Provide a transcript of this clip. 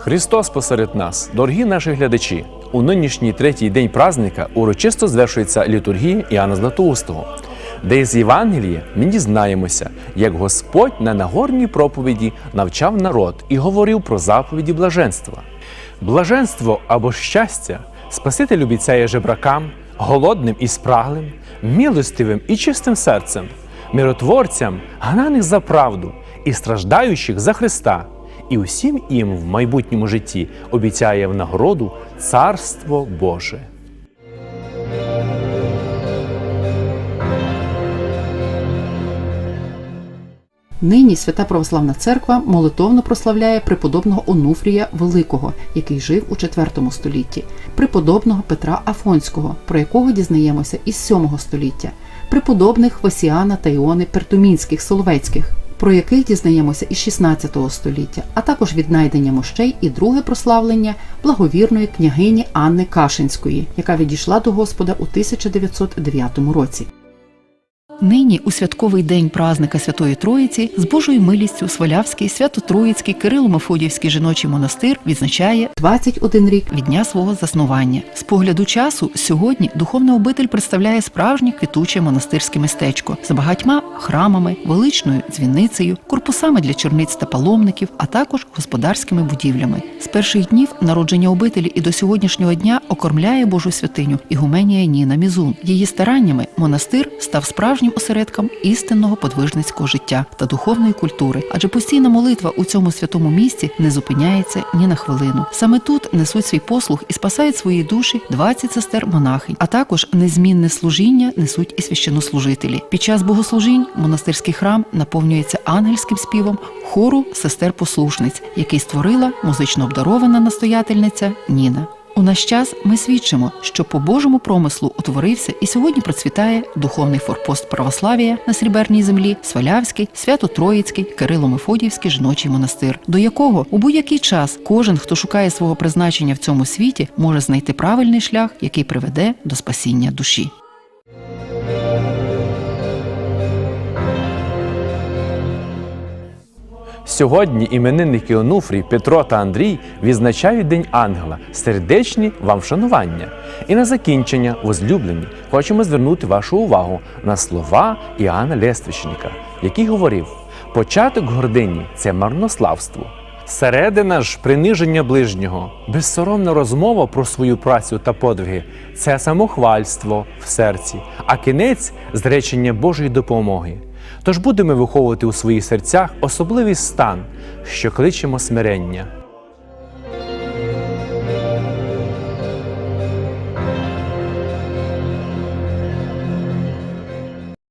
Христос посеред нас, дорогі наші глядачі. У нинішній третій день праздника урочисто звершується літургія Іоанна Златоустого, де з Євангелія ми дізнаємося, як Господь на Нагорній проповіді навчав народ і говорив про заповіді блаженства. Блаженство або щастя Спаситель обіцяє жебракам, голодним і спраглим, милостивим і чистим серцем, миротворцям, гнаних за правду і страждаючих за Христа. І усім їм в майбутньому житті обіцяє в нагороду Царство Боже. Нині Свята Православна Церква молитовно прославляє преподобного Онуфрія Великого, який жив у IV столітті, преподобного Петра Афонського, про якого дізнаємося із VII століття, преподобних Васіана та Іони Пертумінських Соловецьких, про яких дізнаємося із 16 століття, а також віднайдення мощей і друге прославлення благовірної княгині Анни Кашинської, яка відійшла до Господа у 1909 році. Нині у святковий день празника Святої Троїці з Божою милістю Свалявський Свято-Троїцький Кирило-Мефодіївський жіночий монастир відзначає 21 рік від дня свого заснування. З погляду часу сьогодні духовна обитель представляє справжнє квітуче монастирське містечко з багатьма храмами, величною дзвіницею, корпусами для черниць та паломників, а також господарськими будівлями. З перших днів народження обителі і до сьогоднішнього дня окормляє Божу святиню Ігуменія Ніна Мізун. Її стараннями монастир став справжнім осередком істинного подвижницького життя та духовної культури, адже постійна молитва у цьому святому місці не зупиняється ні на хвилину. Саме тут несуть свій послуг і спасають свої душі 20 сестер монахинь, а також незмінне служіння несуть і священнослужителі. Під час богослужінь монастирський храм наповнюється ангельським співом хору сестер послушниць, який створила музично обдарована настоятельниця Ніна. У наш час ми свідчимо, що по Божому промислу утворився і сьогодні процвітає духовний форпост православія на сріберній землі, Свалявський, Свято-Троїцький, Кирило-Мефодіївський жіночий монастир, до якого у будь-який час кожен, хто шукає свого призначення в цьому світі, може знайти правильний шлях, який приведе до спасіння душі. Сьогодні іменинники Онуфрій, Петро та Андрій відзначають День Ангела, сердечні вам вшанування. І на закінчення, возлюблені, хочемо звернути вашу увагу на слова Іоанна Лествичника, який говорив: початок гордині це марнославство. Середина ж приниження ближнього, безсоромна розмова про свою працю та подвиги це самохвальство в серці, а кінець зречення Божої допомоги. Тож будемо виховувати у своїх серцях особливий стан, що кличемо смирення.